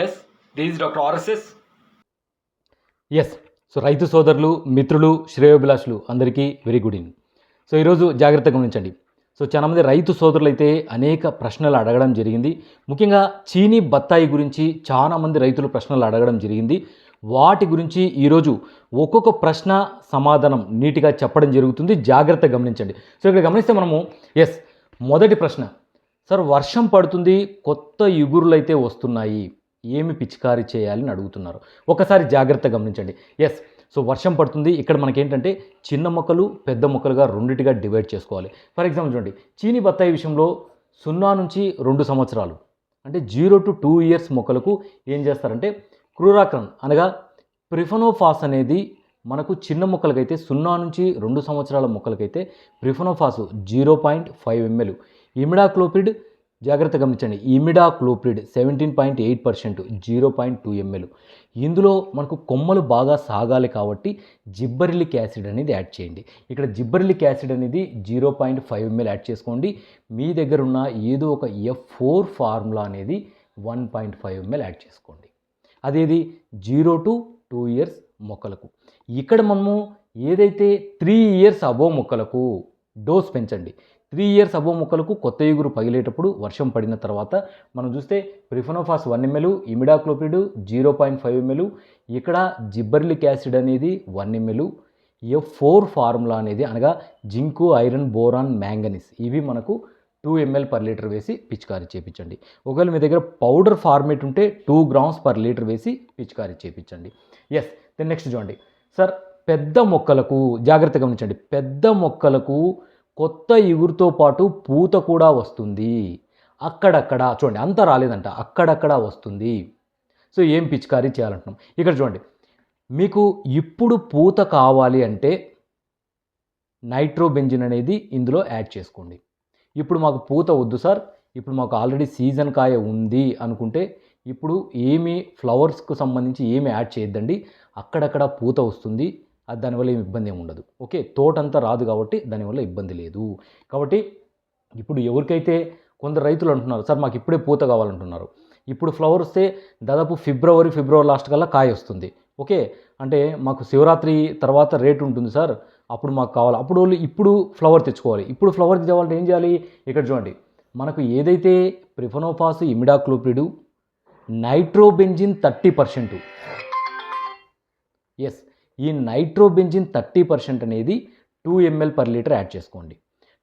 Yes these doctor RSS yes so రైతు సోదరులు మిత్రులు శ్రేయోభిలాషులు అందరికీ వెరీ గుడ్ ఈవినింగ్ సో ఈరోజు జాగ్రత్తగా గమనించండి. సో చాలామంది రైతు సోదరులు అయితే అనేక ప్రశ్నలు అడగడం జరిగింది. ముఖ్యంగా చీనీ బత్తాయి గురించి చాలామంది రైతులు ప్రశ్నలు అడగడం జరిగింది. వాటి గురించి ఈరోజు ఒక్కొక్క ప్రశ్న సమాధానం నీట్గా చెప్పడం జరుగుతుంది. జాగ్రత్త గమనించండి. సో ఇక్కడ గమనిస్తే మనము ఎస్ మొదటి ప్రశ్న సార్ వర్షం పడుతుంది కొత్త ఇగురులు అయితే వస్తున్నాయి. ఏమి పిచికారీ చేయాలని అడుగుతున్నారు. ఒకసారి జాగ్రత్త గమనించండి. ఎస్ సో వర్షం పడుతుంది. ఇక్కడ మనకేంటంటే చిన్న మొక్కలు పెద్ద మొక్కలుగా రెండిటిగా డివైడ్ చేసుకోవాలి. ఫర్ ఎగ్జాంపుల్ చూడండి చీని బత్తాయి విషయంలో సున్నా నుంచి రెండు సంవత్సరాలు అంటే జీరో టు టూ ఇయర్స్ మొక్కలకు ఏం చేస్తారంటే క్రూరాక్రన్ అనగా ప్రిఫనోఫాస్ అనేది మనకు చిన్న మొక్కలకైతే సున్నా నుంచి రెండు సంవత్సరాల మొక్కలకైతే profenofos zero point five ml imidacloprid జాగ్రత్త గమనించండి. Imidacloprid seventeen point eight percent zero point two ml ఇందులో మనకు కొమ్మలు బాగా సాగాలి కాబట్టి జిబ్బరిలిక్ యాసిడ్ అనేది యాడ్ చేయండి. ఇక్కడ జిబ్బరిలిక్ యాసిడ్ అనేది zero point five ml add చేసుకోండి. మీ దగ్గర ఉన్న ఏదో ఒక ఎఫ్ ఫోర్ ఫార్ములా అనేది one point five ml add చేసుకోండి. అదేది? జీరో టు టూ ఇయర్స్ మొక్కలకు. ఇక్కడ మనము ఏదైతే త్రీ ఇయర్స్ అబోవ్ మొక్కలకు డోస్ పెంచండి. త్రీ ఇయర్స్ అబో మొక్కలకు కొత్త ఎగురు పగిలేటప్పుడు వర్షం పడిన తర్వాత మనం చూస్తే profenofos one ml imidacloprid zero point five ml ఇక్కడ జిబ్బర్లిక్ యాసిడ్ అనేది one ml F four formula అనేది అనగా జింకు ఐరన్ బోరాన్ మ్యాంగనీస్. ఇవి మనకు టూ ఎంఎల్ పర్ లీటర్ వేసి పిచికారీ చేపించండి. ఒకవేళ మీ దగ్గర పౌడర్ ఫార్మేట్ ఉంటే టూ గ్రామ్స్ పర్ లీటర్ వేసి పిచికారీ చేపించండి. ఎస్ దెన్ నెక్స్ట్ చూడండి. సార్ పెద్ద మొక్కలకు జాగ్రత్త గమనించండి. పెద్ద మొక్కలకు కొత్త ఇగురుతో పాటు పూత కూడా వస్తుంది. అక్కడక్కడ చూడండి అంత రాలేదంట అక్కడక్కడ వస్తుంది. సో ఏం పిచికారీ చేయాలంటున్నాం. ఇక్కడ చూడండి మీకు ఇప్పుడు పూత కావాలి అంటే నైట్రోబెంజిన్ అనేది ఇందులో యాడ్ చేసుకోండి. ఇప్పుడు మాకు పూత వద్దు సార్ ఇప్పుడు మాకు ఆల్రెడీ సీజన్ కాయ ఉంది అనుకుంటే ఇప్పుడు ఏమి ఫ్లవర్స్కు సంబంధించి ఏమి యాడ్ చేయొద్దండి అక్కడక్కడ పూత వస్తుంది. అది దానివల్ల ఏమి ఇబ్బంది ఏమి ఉండదు. ఓకే? తోటంతా రాదు కాబట్టి దానివల్ల ఇబ్బంది లేదు. కాబట్టి ఇప్పుడు ఎవరికైతే కొందరు రైతులు అంటున్నారు సార్ మాకు ఇప్పుడే పూత కావాలంటున్నారు. ఇప్పుడు ఫ్లవర్ వస్తే దాదాపు ఫిబ్రవరి ఫిబ్రవరి లాస్ట్ కల్లా కాయ వస్తుంది. ఓకే? అంటే మాకు శివరాత్రి తర్వాత రేట్ ఉంటుంది సార్. అప్పుడు మాకు కావాలి. అప్పుడు వాళ్ళు ఇప్పుడు ఫ్లవర్ తెచ్చుకోవాలి. ఇప్పుడు ఫ్లవర్ తెచ్చుకోవాలంటే ఏం చేయాలి? ఇక్కడ చూడండి. మనకు ఏదైతే profenofos imidacloprid nitrobenzene thirty percent. Yes ఈ నైట్రోబెంజిన్ థర్టీ పర్సెంట్ అనేది two ml per litre add చేసుకోండి.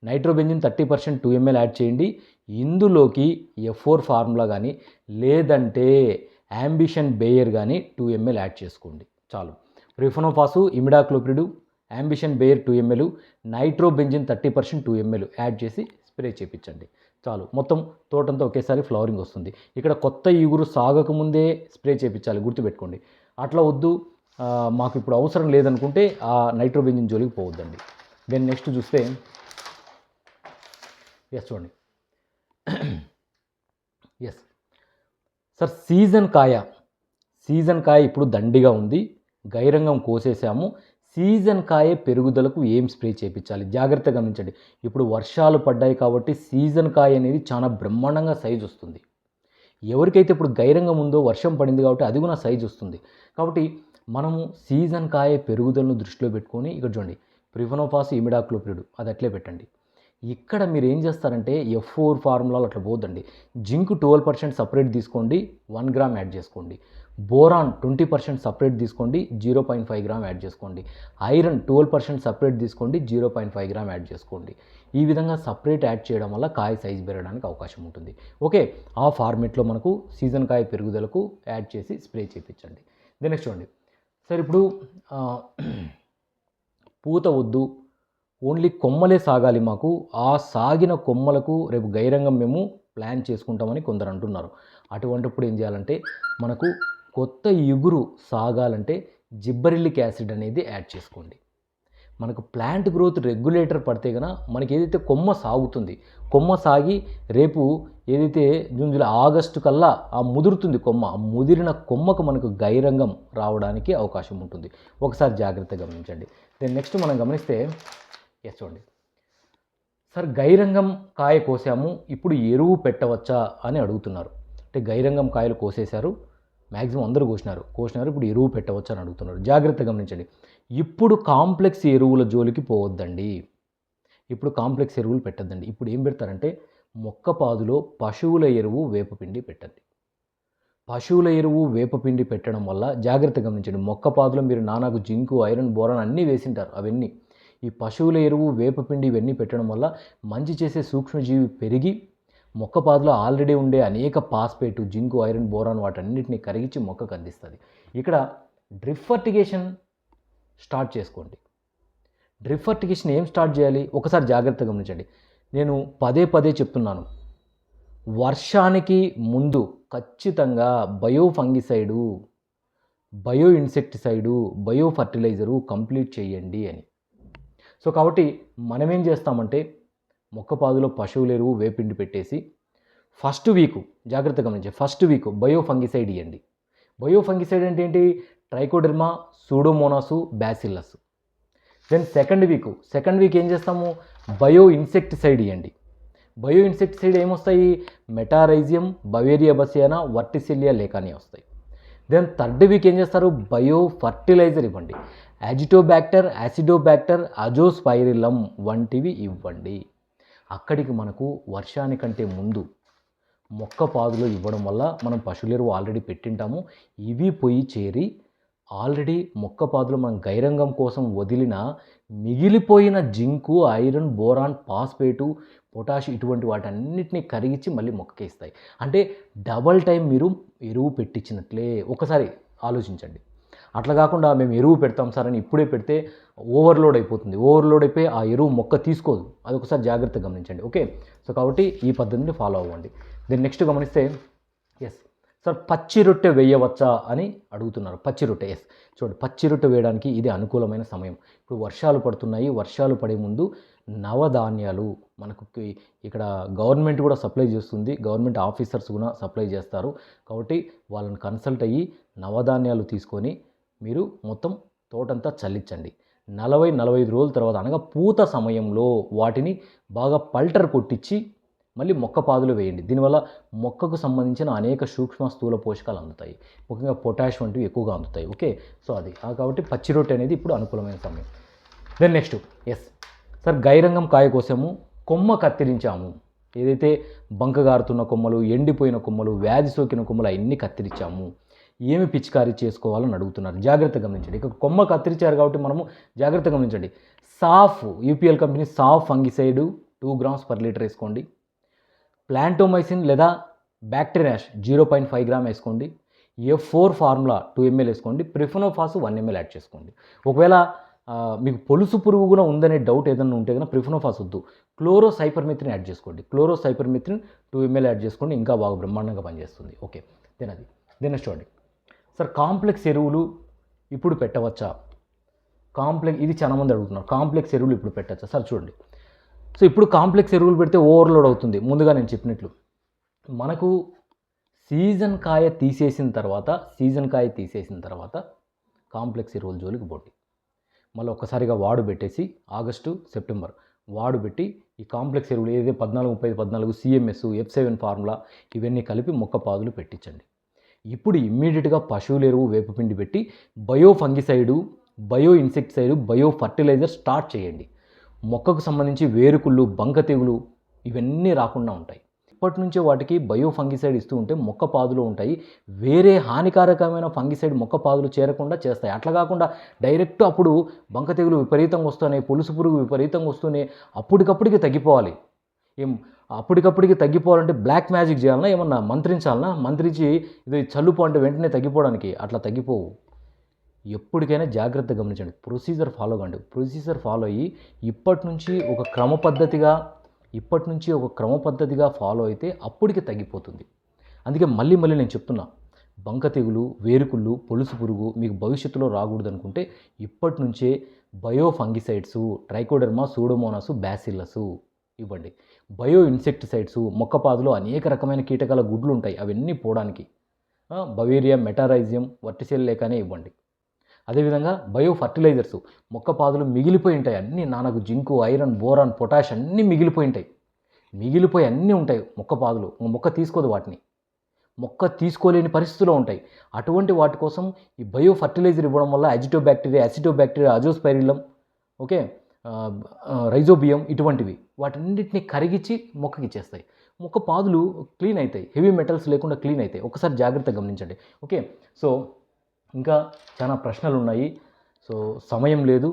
Nitrobenzene thirty percent two ml add చేయండి. ఇందులోకి ఎఫ్ ఫోర్ ఫార్ములా కానీ లేదంటే యాంబిషన్ బేయర్ కానీ టూ ఎంఎల్ యాడ్ చేసుకోండి. చాలు. Profenofos imidacloprid Ambition Bayer two ml nitrobenzene thirty percent two ml add చేసి spray చేయించండి చాలు. మొత్తం తోటంతా ఒకేసారి ఫ్లవరింగ్ వస్తుంది. ఇక్కడ కొత్త ఈగురు సాగకముందే స్ప్రే చేయించాలి గుర్తుపెట్టుకోండి. అట్లా వద్దు. మాకు ఇప్పుడు అవసరం లేదనుకుంటే ఆ నైట్రోబెంజిన్ జోలికి పోవద్దండి. దెన్ నెక్స్ట్ చూస్తే ఎస్ చూడండి. ఎస్ సార్ సీజన్ కాయ. సీజన్ కాయ ఇప్పుడు దండిగా ఉంది. గైరంగం కోసేసాము. సీజన్ కాయ పెరుగుదలకు ఏం స్ప్రే చేయించాలి జాగ్రత్తగా గమనించండి. ఇప్పుడు వర్షాలు పడ్డాయి కాబట్టి సీజన్ కాయ అనేది చాలా బ్రహ్మాండంగా సైజు వస్తుంది. ఎవరికైతే ఇప్పుడు గైరంగం ఉందో వర్షం పడింది కాబట్టి అది కూడా సైజు వస్తుంది. కాబట్టి మనము సీజన్ కాయ పెరుగుదలను దృష్టిలో పెట్టుకొని ఇక్కడ చూడండి ప్రిఫనోఫాస్ ఇమిడాక్లోపిడ్ అది అట్లే పెట్టండి. ఇక్కడ మీరు ఏం చేస్తారంటే ఎఫ్ ఫోర్ ఫార్ములాలు అట్లా పోద్దండి. జింక్ ట్వెల్వ్ పర్సెంట్ సపరేట్ తీసుకోండి వన్ గ్రామ్ యాడ్ చేసుకోండి. బోరాన్ ట్వంటీ పర్సెంట్ సపరేట్ తీసుకోండి zero point five gram add చేసుకోండి. ఐరన్ ట్వెల్వ్ పర్సెంట్ సపరేట్ తీసుకోండి zero point five gram add చేసుకోండి. ఈ విధంగా సపరేట్ యాడ్ చేయడం వల్ల కాయ సైజ్ పెరగడానికి అవకాశం ఉంటుంది. ఓకే ఆ ఫార్మేట్లో మనకు సీజన్ కాయ పెరుగుదలకు యాడ్ చేసి స్ప్రే చేయించండి. దెన్ నెక్స్ట్ చూడండి. సరే ఇప్పుడు పూత వద్దు ఓన్లీ కొమ్మలే సాగాలి మాకు ఆ సాగిన కొమ్మలకు రేపు గైరంగం మేము ప్లాన్ చేసుకుంటామని కొందరు అంటున్నారు. అటువంటిప్పుడు ఏం చేయాలంటే మనకు కొత్త ఇగురు సాగాలంటే జిబ్బరిల్లిక్ యాసిడ్ అనేది యాడ్ చేసుకోండి. మనకు ప్లాంట్ గ్రోత్ రెగ్యులేటర్ పడితే కనుక మనకి ఏదైతే కొమ్మ సాగుతుంది కొమ్మ సాగి రేపు ఏదైతే జూన్ జూలై ఆగస్టు కల్లా ఆ ముదురుతుంది కొమ్మ ఆ ముదిరిన కొమ్మకు మనకు గైరంగం రావడానికి అవకాశం ఉంటుంది. ఒకసారి జాగ్రత్తగా గమనించండి. దెన్ నెక్స్ట్ మనం గమనిస్తే ఎస్ చూడండి. సార్ గైరంగం కాయ కోసాము ఇప్పుడు ఎరువు పెట్టవచ్చా? అని అడుగుతున్నారు. అంటే గైరంగం కాయలు కోసేశారు. మ్యాక్సిమం అందరూ కోసినారు. కోసినారు ఇప్పుడు ఎరువు పెట్టవచ్చు అని అడుగుతున్నారు. జాగ్రత్త గమనించండి. ఇప్పుడు కాంప్లెక్స్ ఎరువుల జోలికి పోవద్దండి. ఇప్పుడు కాంప్లెక్స్ ఎరువులు పెట్టద్దండి. ఇప్పుడు ఏం పెడతారంటే మొక్క పాదులో పశువుల ఎరువు వేపపిండి పెట్టండి. పశువుల ఎరువు వేపపిండి పెట్టడం వల్ల జాగ్రత్త గమనించండి. మొక్క పాదులో మీరు నానాకు జింకు ఐరన్ బోరాన్ అన్నీ వేసింటారు అవన్నీ. ఈ పశువుల ఎరువు వేపపిండి ఇవన్నీ పెట్టడం వల్ల మంచి చేసే సూక్ష్మజీవి పెరిగి మొక్క పాదులో ఆల్రెడీ ఉండే అనేక పాస్పేటు జింకు ఐరన్ బోరాన్ వాటన్నిటిని కరిగించి మొక్కకు అందిస్తుంది. ఇక్కడ డ్రిప్ ఫర్టిగేషన్ స్టార్ట్ చేసుకోండి. డ్రిప్ ఫర్టిగేషన్ ఏం స్టార్ట్ చేయాలి? ఒకసారి జాగ్రత్తగా గమనించండి. నేను పదే పదే చెప్తున్నాను. వర్షానికి ముందు ఖచ్చితంగా bio fungicide bio insecticide bio fertiliser complete చేయండి అని. సో కాబట్టి మనం ఏం చేస్తామంటే మొక్కపాదులో పశువుల ఎరువు వేపిండి పెట్టేసి ఫస్ట్ వీక్ జాగ్రత్తగా గమనించండి ఫస్ట్ వీక్ బయో ఫంగిసైడ్ ఇవ్వండి బయో ఫంగిసైడ్ అంటే ఏంటి? Trichoderma Pseudomonas Bacillus. Then second week second week ఏం చేస్తాము? బయో ఇన్సెక్టిసైడ్ ఇవ్వండి బయో ఇన్సెక్టిసైడ్ ఏమొస్తాయి? Metarhizium Beauveria bassiana Verticillium lecanii వస్తాయి. దెన్ థర్డ్ వీక్ ఏం చేస్తారు? బయో ఫర్టిలైజర్ ఇవ్వండి. యాజిటోబ్యాక్టర్ యాసిడోబ్యాక్టర్ అజోస్పైరిలం వంటివి ఇవ్వండి. అక్కడికి మనకు వర్షానికంటే ముందు మొక్క పాదులు ఇవ్వడం వల్ల మనం పశువుల ఎరువు ఆల్రెడీ పెట్టింటాము. ఇవి పోయి చేరి ఆల్రెడీ మొక్క పాదులో మనం గైరంగం కోసం వదిలిన మిగిలిపోయిన zinc iron boron phosphate potash ఇటువంటి వాటన్నిటిని కరిగించి మళ్ళీ మొక్కకి ఇస్తాయి అంటే డబల్ టైం మీరు ఎరువు పెట్టించినట్లే. ఒకసారి ఆలోచించండి. అట్లా కాకుండా మేము ఎరువు పెడతాం సార్ అని ఇప్పుడే పెడితే ఓవర్లోడ్ అయిపోతుంది. ఓవర్లోడ్ అయిపోయి ఆ ఎరువు మొక్క తీసుకోదు. అది ఒకసారి జాగ్రత్తగా గమనించండి. ఓకే? సో కాబట్టి ఈ పద్ధతిని ఫాలో అవ్వండి. దీన్ని నెక్స్ట్ గమనిస్తే ఎస్ సార్ పచ్చి రొట్టె వేయవచ్చా అని అడుగుతున్నారు. పచ్చి రొట్టె ఎస్ చూడండి పచ్చి రొట్టె వేయడానికి ఇది అనుకూలమైన సమయం. ఇప్పుడు వర్షాలు పడుతున్నాయి. వర్షాలు పడే ముందు నవధాన్యాలు మనకు ఇక్కడ గవర్నమెంట్ కూడా సప్లై చేస్తుంది. గవర్నమెంట్ ఆఫీసర్స్ కూడా సప్లై చేస్తారు. కాబట్టి వాళ్ళని కన్సల్ట్ అయ్యి నవధాన్యాలు తీసుకొని మీరు మొత్తం తోటంతా చల్లించండి. నలభై నలభై ఐదు రోజుల తర్వాత అనగా పూత సమయంలో వాటిని బాగా పల్టర్ కొట్టించి మళ్ళీ మొక్క పాదులు వేయండి. దీనివల్ల మొక్కకు సంబంధించిన అనేక సూక్ష్మ స్థూల పోషకాలు అందుతాయి. ముఖ్యంగా పొటాష్ వంటివి ఎక్కువగా అందుతాయి. ఓకే? సో అది. కాబట్టి పచ్చి రొట్టె అనేది ఇప్పుడు అనుకూలమైన సమయం. దెన్ నెక్స్ట్ ఎస్ సార్ గైరంగం కాయ కోసాము. కొమ్మ కత్తిరించాము. ఏదైతే బంకగారుతున్న కొమ్మలు ఎండిపోయిన కొమ్మలు వ్యాధి సోకిన కొమ్మలు అవన్నీ కత్తిరించాము. ఏమి పిచికారీ చేసుకోవాలని అడుగుతున్నారు? జాగ్రత్త గమనించండి. ఇక కొమ్మ కత్తిరించారు కాబట్టి మనము జాగ్రత్త గమనించండి. Saaf UPL company Saaf fungicide two grams per litre వేసుకోండి. ప్లాంటోమైసిన్ లేదా బ్యాక్టీరియాష్ జీరో పాయింట్ ఫైవ్ గ్రామ్ వేసుకోండి. ఏ ఫోర్ ఫార్ములా టూ ఎంఎల్ వేసుకోండి. ప్రిఫనోఫాస్ వన్ ఎంఎల్ యాడ్ చేసుకోండి. ఒకవేళ మీకు పొలుసు పురుగు కూడా ఉందనే డౌట్ ఏదైనా ఉంటే కనుక ప్రిఫనోఫాస్ వద్దు. క్లోరో సైపర్మిత్రిన్ యాడ్ చేసుకోండి. Chloro cypermethrin two ml add చేసుకోండి. ఇంకా బాగా బ్రహ్మాండంగా పనిచేస్తుంది. ఓకే. దెన్ అది దెన్ చూడండి సార్ కాంప్లెక్స్ ఎరువులు ఇప్పుడు పెట్టవచ్చా? కాంప్లెక్స్ ఇది చాలా మంది అడుగుతున్నారు. కాంప్లెక్స్ ఎరువులు ఇప్పుడు పెట్టచ్చా? సార్ చూడండి. సో ఇప్పుడు కాంప్లెక్స్ ఎరువులు పెడితే ఓవర్లోడ్ అవుతుంది. ముందుగా నేను చెప్పినట్లు. మనకు సీజన్ కాయ తీసేసిన తర్వాత సీజన్ కాయ తీసేసిన తర్వాత కాంప్లెక్స్ ఎరువుల జోలికి పోటీ మళ్ళీ ఒక్కసారిగా వాడు పెట్టేసి ఆగస్టు సెప్టెంబర్ వాడు పెట్టి ఈ కాంప్లెక్స్ ఎరువులు ఏదైతే పద్నాలుగు ముప్పై పద్నాలుగు సిఎంఎస్ ఎఫ్ సెవెన్ ఫార్ములా ఇవన్నీ కలిపి మొక్క పాదులు పెట్టించండి. ఇప్పుడు ఇమ్మీడియట్గా పశువుల ఎరువు వేపపిండి పెట్టి bio fungicide bio insecticide bio fertiliser start చేయండి. మొక్కకు సంబంధించి వేరుకుళ్ళు బంక తెగులు ఇవన్నీ రాకుండా ఉంటాయి. ఇప్పటి నుంచే వాటికి బయో ఫంగిసైడ్ ఇస్తూ ఉంటే మొక్క పాదులు ఉంటాయి. వేరే హానికారకమైన ఫంగిసైడ్ మొక్క పాదులు చేరకుండా చేస్తాయి. అట్లా కాకుండా డైరెక్ట్ అప్పుడు బంక తెగులు విపరీతంగా వస్తున్నాయి పులుసు పురుగు విపరీతంగా వస్తూనే అప్పటికప్పటికి తగ్గిపోవాలి. ఏం అప్పటికప్పటికి తగ్గిపోవాలంటే బ్లాక్ మ్యాజిక్ చేయాలన్నా ఏమన్నా మంత్రించాలన్నా మంత్రించి ఇది చల్లుపు అంటే వెంటనే తగ్గిపోవడానికి అట్లా తగ్గిపోవు. ఎప్పటికైనా జాగ్రత్త గమనించండి. ప్రొసీజర్ ఫాలో కండి. ప్రొసీజర్ ఫాలో అయ్యి ఇప్పటి నుంచి ఒక క్రమ పద్ధతిగా ఇప్పటి నుంచి ఒక క్రమ పద్ధతిగా ఫాలో అయితే అప్పటికి తగ్గిపోతుంది. అందుకే మళ్ళీ మళ్ళీ నేను చెప్తున్నా బంక తెగులు వేరుకుళ్ళు పొలుసు పురుగు మీకు భవిష్యత్తులో రాకూడదు అనుకుంటే ఇప్పటి నుంచే bio fungicides Trichoderma Pseudomonas Bacillus. ఇవ్వండి. బయో ఇన్సెక్టిసైడ్స్ మొక్కపాదులో అనేక రకమైన కీటకాల గుడ్లు ఉంటాయి. అవన్నీ పోవడానికి బవేరియా మెటారైజియం వర్టిసెల్ లేకనే ఇవ్వండి. అదేవిధంగా బయో ఫర్టిలైజర్స్ మొక్క పాదులు మిగిలిపోయి ఉంటాయి. అన్నీ నానకు జింకు ఐరన్ బోరాన్ పొటాష్ అన్నీ మిగిలిపోయి ఉంటాయి. మిగిలిపోయి అన్నీ ఉంటాయి మొక్క పాదులు మొక్క తీసుకోదు వాటిని. మొక్క తీసుకోలేని పరిస్థితుల్లో ఉంటాయి. అటువంటి వాటి కోసం ఈ బయో ఫర్టిలైజర్ ఇవ్వడం వల్ల azoto bacteria aceto bacteria azospirillum okay? Rhizobium ఇటువంటివి వాటన్నిటిని కరిగించి మొక్కకి ఇచ్చేస్తాయి. మొక్క పాదులు క్లీన్ అవుతాయి హెవీ మెటల్స్ లేకుండా క్లీన్ అవుతాయి ఒకసారి జాగ్రత్తగా గమనించండి. ఓకే సో ఇంకా చాలా ప్రశ్నలు ఉన్నాయి సో సమయం లేదు.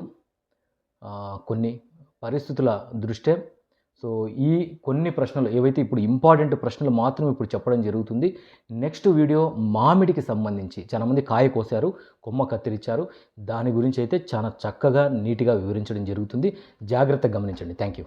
కొన్ని పరిస్థితుల దృష్ట్యా సో ఈ కొన్ని ప్రశ్నలు ఏవైతే ఇప్పుడు ఇంపార్టెంట్ ప్రశ్నలు మాత్రం ఇప్పుడు చెప్పడం జరుగుతుంది నెక్స్ట్ వీడియో మామిడికి సంబంధించి చాలామంది కాయ కోసారు కొమ్మ కత్తిరించారు దాని గురించి అయితే చాలా చక్కగా నీట్గా వివరించడం జరుగుతుంది. జాగ్రత్తగా గమనించండి. Thank you